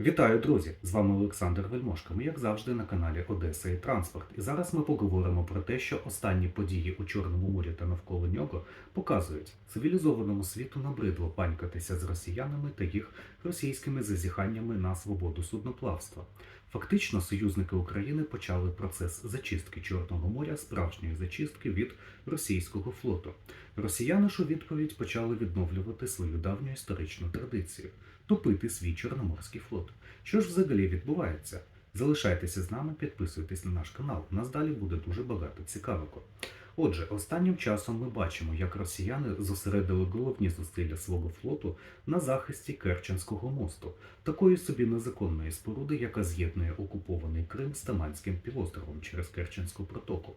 Вітаю, друзі! З вами Олександр Вельмошко. Ми, як завжди, на каналі Одеса і Транспорт. І зараз ми поговоримо про те, що останні події у Чорному морі та навколо нього показують, цивілізованому світу набридло панькатися з росіянами та їх російськими зазіханнями на свободу судноплавства. Фактично, союзники України почали процес зачистки Чорного моря, справжньої зачистки від російського флоту. Росіяни ж у відповідь почали відновлювати свою давню історичну традицію топити свій Чорноморський флот. Що ж взагалі відбувається? Залишайтеся з нами, підписуйтесь на наш канал. Нас далі буде дуже багато цікавого. Отже, останнім часом ми бачимо, як росіяни зосередили головні зусилля свого флоту на захисті Керченського мосту, такої собі незаконної споруди, яка з'єднує окупований Крим з Таманським півостровом через Керченську протоку.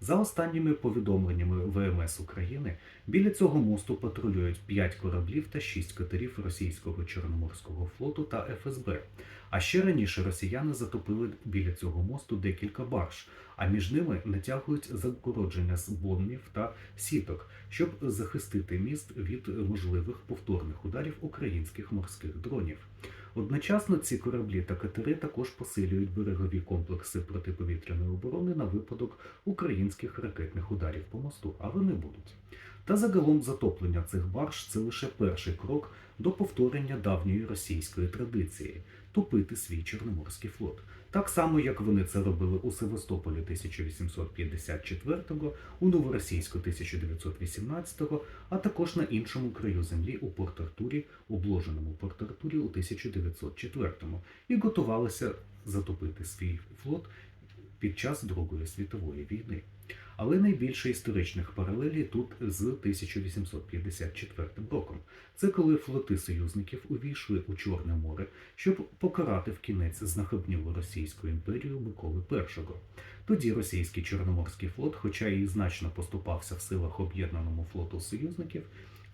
За останніми повідомленнями ВМС України, біля цього мосту патрулюють 5 кораблів та 6 катерів російського Чорноморського флоту та ФСБ. А ще раніше росіяни затопили біля цього мосту декілька барж, а між ними натягують загородження з бомбів та сіток, щоб захистити міст від можливих повторних ударів українських морських дронів. Одночасно ці кораблі та катери також посилюють берегові комплекси протиповітряної оборони на випадок українських ракетних ударів по мосту, а вони будуть. Та загалом затоплення цих барж це лише перший крок до повторення давньої російської традиції топити свій Чорноморський флот. Так само, як вони це робили у Севастополі 1854-го, у Новоросійську 1918-го, а також на іншому краю землі у Порт-Артурі, обложеному Порт-Артурі у 1904-му, і готувалися затопити свій флот під час Другої світової війни. Але найбільше історичних паралелій тут з 1854 роком. Це коли флоти союзників увійшли у Чорне море, щоб покарати в кінець знахабнілу Російську імперію Миколи І. Тоді російський Чорноморський флот, хоча і значно поступався в силах об'єднаному флоту союзників,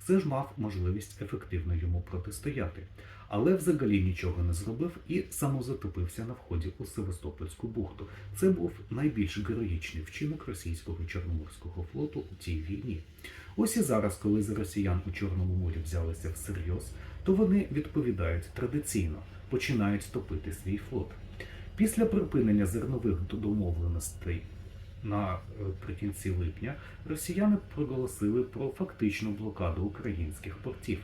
все ж мав можливість ефективно йому протистояти, але взагалі нічого не зробив і самозатопився на вході у Севастопольську бухту. Це був найбільш героїчний вчинок російського Чорноморського флоту у тій війні. Ось і зараз, коли за росіян у Чорному морі взялися всерйоз, то вони відповідають традиційно, починають топити свій флот. Після припинення зернових домовленостей наприкінці липня росіяни проголосили про фактичну блокаду українських портів,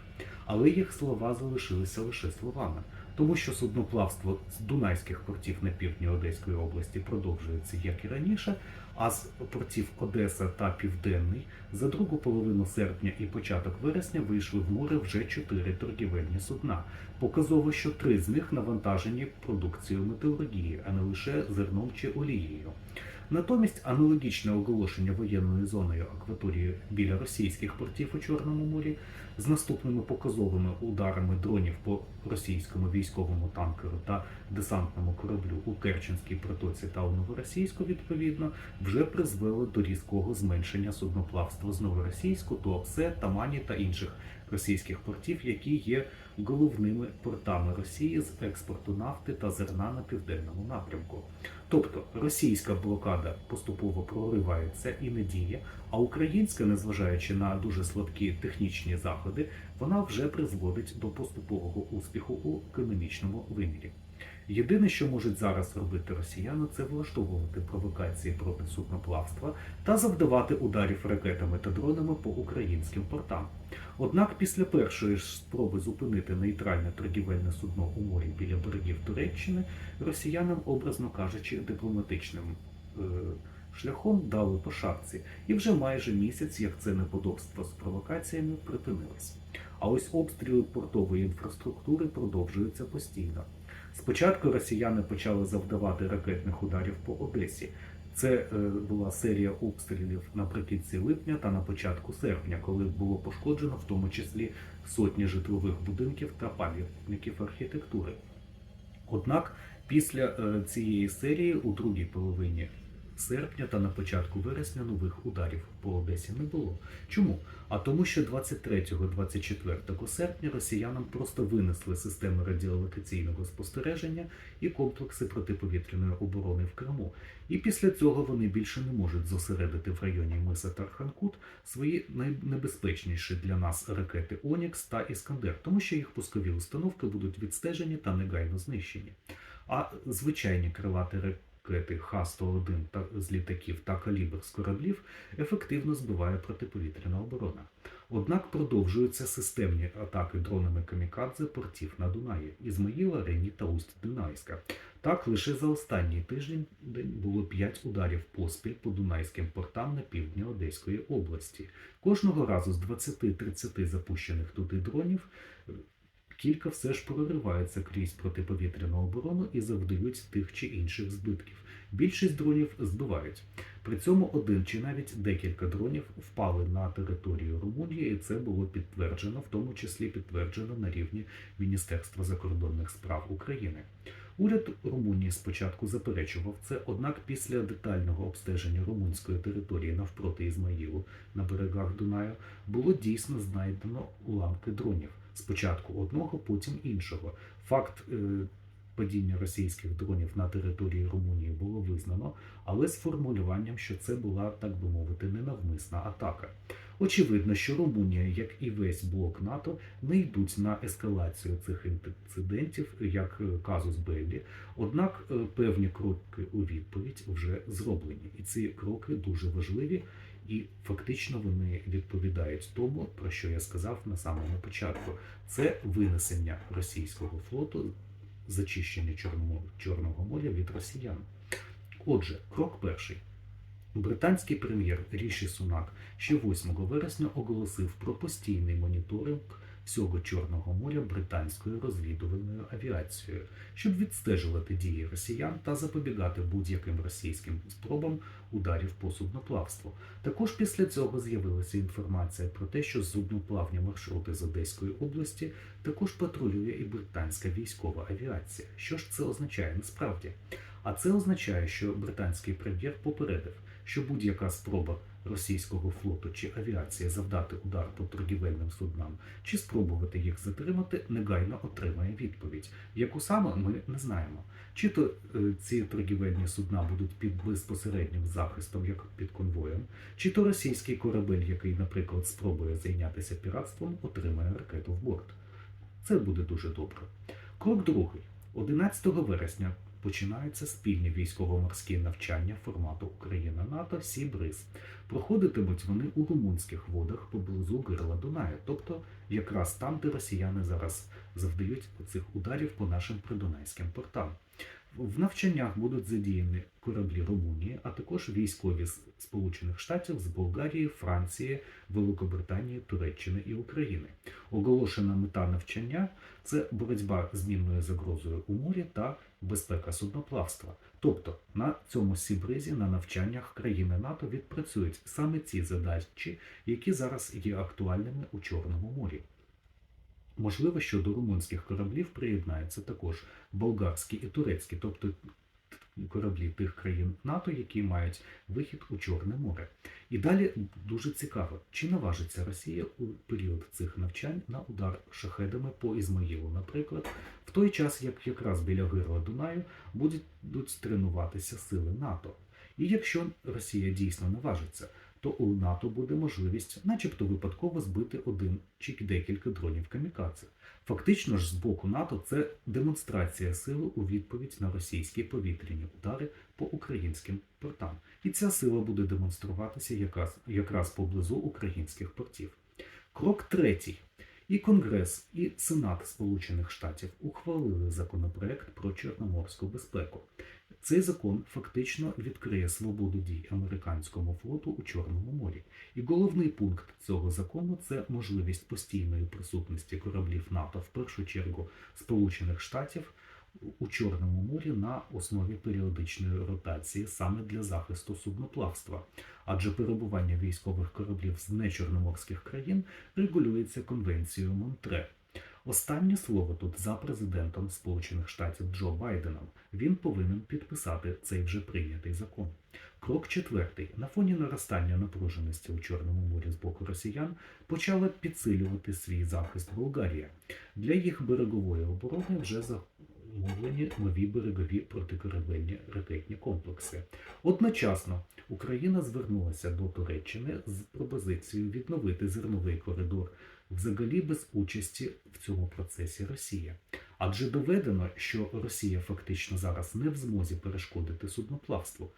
але їх слова залишилися лише словами, тому що судноплавство з дунайських портів на півдні Одеської області продовжується як і раніше. А з портів Одеса та Південний за другу половину серпня і початок вересня вийшли в море вже чотири торгівельні судна. Показово, що три з них навантажені продукцією металургії, а не лише зерном чи олією. Натомість аналогічне оголошення воєнною зоною акваторії біля російських портів у Чорному морі з наступними показовими ударами дронів по російському військовому танкеру та десантному кораблю у Керченській протоці та у Новоросійську, відповідно, вже призвело до різкого зменшення судноплавства з Новоросійську, Туапсе, Тамані та інших російських портів, які є головними портами Росії з експорту нафти та зерна на південному напрямку. Тобто російська блокада поступово проривається і не діє, а українська, незважаючи на дуже слабкі технічні заходи, вона вже призводить до поступового успіху у економічному вимірі. Єдине, що можуть зараз робити росіяни, це влаштовувати провокації проти судноплавства та завдавати ударів ракетами та дронами по українським портам. Однак після першої ж спроби зупинити нейтральне торгівельне судно у морі біля берегів Туреччини, росіянам, образно кажучи, дипломатичним е, шляхом дали по шапці, і вже майже місяць, як це неподобство з провокаціями припинилось. А ось обстріли портової інфраструктури продовжуються постійно. Спочатку росіяни почали завдавати ракетних ударів по Одесі. Це е, була серія обстрілів наприкінці липня та на початку серпня, коли було пошкоджено в тому числі сотні житлових будинків та пам'ятників архітектури. Однак після е, цієї серії у другій половині серпня та на початку вересня нових ударів по Одесі не було. Чому? А тому, що 23-24 серпня росіянам просто винесли системи радіолокаційного спостереження і комплекси протиповітряної оборони в Криму. І після цього вони більше не можуть зосередити в районі Миса Тарханкут свої найнебезпечніші для нас ракети Онікс та Іскандер, тому що їх пускові установки будуть відстежені та негайно знищені. А звичайні крилаті ракети Х-101 та з літаків та калібр з кораблів ефективно збиває протиповітряна оборона. Однак продовжуються системні атаки дронами камікадзе портів на Дунаї Ізмаїла, Рені та Усть-Дунайська. Так, лише за останній тиждень було 5 ударів поспіль по дунайським портам на півдні Одеської області. Кожного разу з 20-30 запущених туди дронів кілька все ж прориваються крізь протиповітряну оборону і завдають тих чи інших збитків. Більшість дронів збивають. При цьому один чи навіть декілька дронів впали на територію Румунії, і це було підтверджено, в тому числі підтверджено на рівні Міністерства закордонних справ України. Уряд Румунії спочатку заперечував це, однак після детального обстеження румунської території навпроти Ізмаїлу на берегах Дунаю було дійсно знайдено уламки дронів. Спочатку одного, потім іншого. Факт е, падіння російських дронів на території Румунії було визнано, але з формулюванням, що це була, так би мовити, ненавмисна атака. Очевидно, що Румунія, як і весь блок НАТО, не йдуть на ескалацію цих інцидентів, як казус Беллі. Однак е, певні кроки у відповідь вже зроблені, і ці кроки дуже важливі. І фактично вони відповідають тому, про що я сказав на самому початку. Це винесення російського флоту, зачищення Чорного, моря від росіян. Отже, крок перший. Британський прем'єр Ріші Сунак ще 8 вересня оголосив про постійний моніторинг всього Чорного моря британською розвідувальною авіацією, щоб відстежувати дії росіян та запобігати будь-яким російським спробам ударів по судноплавству. Також після цього з'явилася інформація про те, що судноплавні маршрути з Одеської області також патрулює і британська військова авіація. Що ж це означає насправді? А це означає, що британський прем'єр попередив, що будь-яка спроба російського флоту чи авіації завдати удар по торгівельним суднам чи спробувати їх затримати, негайно отримає відповідь, яку саме ми не знаємо. Чи то е, ці торгівельні судна будуть під безпосереднім захистом, як під конвоєм, чи то російський корабель, який, наприклад, спробує зайнятися піратством, отримає ракету в борт. Це буде дуже добре. Крок другий. 11 вересня починаються спільні військово-морські навчання формату Україна НАТО Сібриз. Проходитимуть вони у румунських водах поблизу Гирла Дунаю, тобто якраз там, де росіяни зараз завдають цих ударів по нашим придунайським портам. В навчаннях будуть задіяні кораблі Румунії, а також військові з Сполучених Штатів з Болгарії, Франції, Великобританії, Туреччини і України. Оголошена мета навчання це боротьба з мінною загрозою у морі та безпека судноплавства. Тобто на цьому сібризі на навчаннях країни НАТО відпрацюють саме ці задачі, які зараз є актуальними у Чорному морі. Можливо, що до румунських кораблів приєднаються також болгарські і турецькі, тобто кораблі тих країн НАТО, які мають вихід у Чорне море. І далі дуже цікаво, чи наважиться Росія у період цих навчань на удар шахедами по Ізмаїлу, наприклад, в той час, як якраз біля гирла Дунаю будуть тренуватися сили НАТО. І якщо Росія дійсно наважиться, то у НАТО буде можливість, начебто випадково, збити один чи декілька дронів камікадзе. Фактично ж, з боку НАТО це демонстрація сили у відповідь на російські повітряні удари по українським портам. І ця сила буде демонструватися якраз, якраз поблизу українських портів. Крок третій. І Конгрес, і Сенат Сполучених Штатів ухвалили законопроект про чорноморську безпеку. Цей закон фактично відкриє свободу дій американському флоту у Чорному морі. І головний пункт цього закону це можливість постійної присутності кораблів НАТО, в першу чергу Сполучених Штатів у Чорному морі на основі періодичної ротації саме для захисту судноплавства, адже перебування військових кораблів з нечорноморських країн регулюється конвенцією Монтре. Останнє слово тут за президентом Сполучених Штатів Джо Байденом. Він повинен підписати цей вже прийнятий закон. Крок четвертий. На фоні наростання напруженості у Чорному морі з боку росіян почала підсилювати свій захист Болгарія. Для їх берегової оборони вже замовлені нові берегові протикорабельні ракетні комплекси. Одночасно Україна звернулася до Туреччини з пропозицією відновити зерновий коридор взагалі без участі в цьому процесі Росії. Адже доведено, що Росія фактично зараз не в змозі перешкодити судноплавству.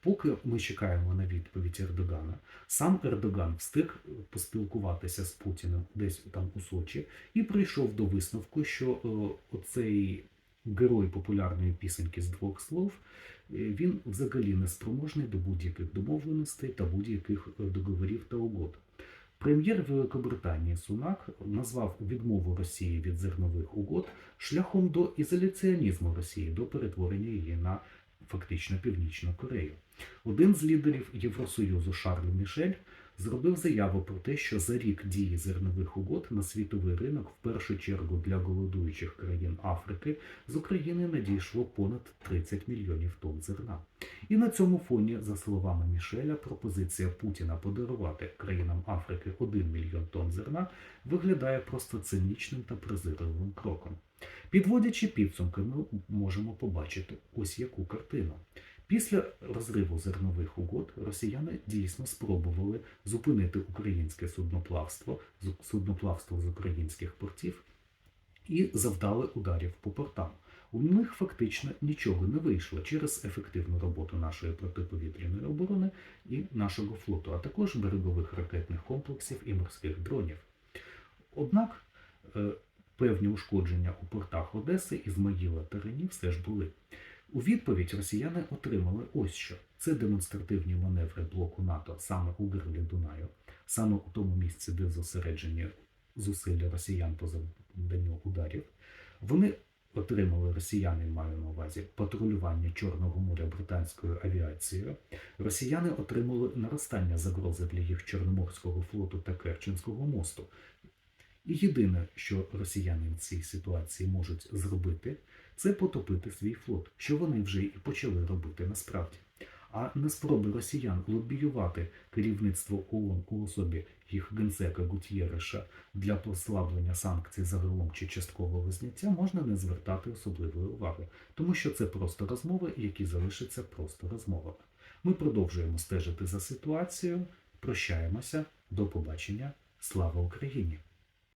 Поки ми чекаємо на відповідь Ердогана, сам Ердоган встиг поспілкуватися з Путіним десь там у Сочі і прийшов до висновку, що е, оцей герой популярної пісеньки з двох слов е, він взагалі не спроможний до будь-яких домовленостей та будь-яких е, договорів та угод. Прем'єр Великобританії Сунак назвав відмову Росії від зернових угод шляхом до ізоляціонізму Росії, до перетворення її на фактично Північну Корею. Один з лідерів Євросоюзу Шарль Мішель зробив заяву про те, що за рік дії зернових угод на світовий ринок, в першу чергу для голодуючих країн Африки, з України надійшло понад 30 мільйонів тонн зерна. І на цьому фоні, за словами Мішеля, пропозиція Путіна подарувати країнам Африки 1 мільйон тонн зерна виглядає просто цинічним та презирливим кроком. Підводячи підсумки, ми можемо побачити ось яку картину. Після розриву зернових угод росіяни дійсно спробували зупинити українське судноплавство, судноплавство з українських портів і завдали ударів по портам. У них фактично нічого не вийшло через ефективну роботу нашої протиповітряної оборони і нашого флоту, а також берегових ракетних комплексів і морських дронів. Однак е, певні ушкодження у портах Одеси, Ізмаїла та Рені все ж були. У відповідь росіяни отримали ось що: це демонстративні маневри блоку НАТО саме у гирлі Дунаю, саме у тому місці, де зосереджені зусилля росіян по завданню ударів. Вони отримали росіяни, маю на увазі, патрулювання Чорного моря британською авіацією. Росіяни отримали наростання загрози для їх Чорноморського флоту та Керченського мосту. І єдине, що росіяни в цій ситуації можуть зробити, це потопити свій флот, що вони вже і почали робити насправді. А на спроби росіян лобіювати керівництво ООН у особі їх генсека Гутєреша для послаблення санкцій загалом чи часткового зняття можна не звертати особливої уваги, тому що це просто розмови, які залишаться просто розмовами. Ми продовжуємо стежити за ситуацією, прощаємося, до побачення, слава Україні!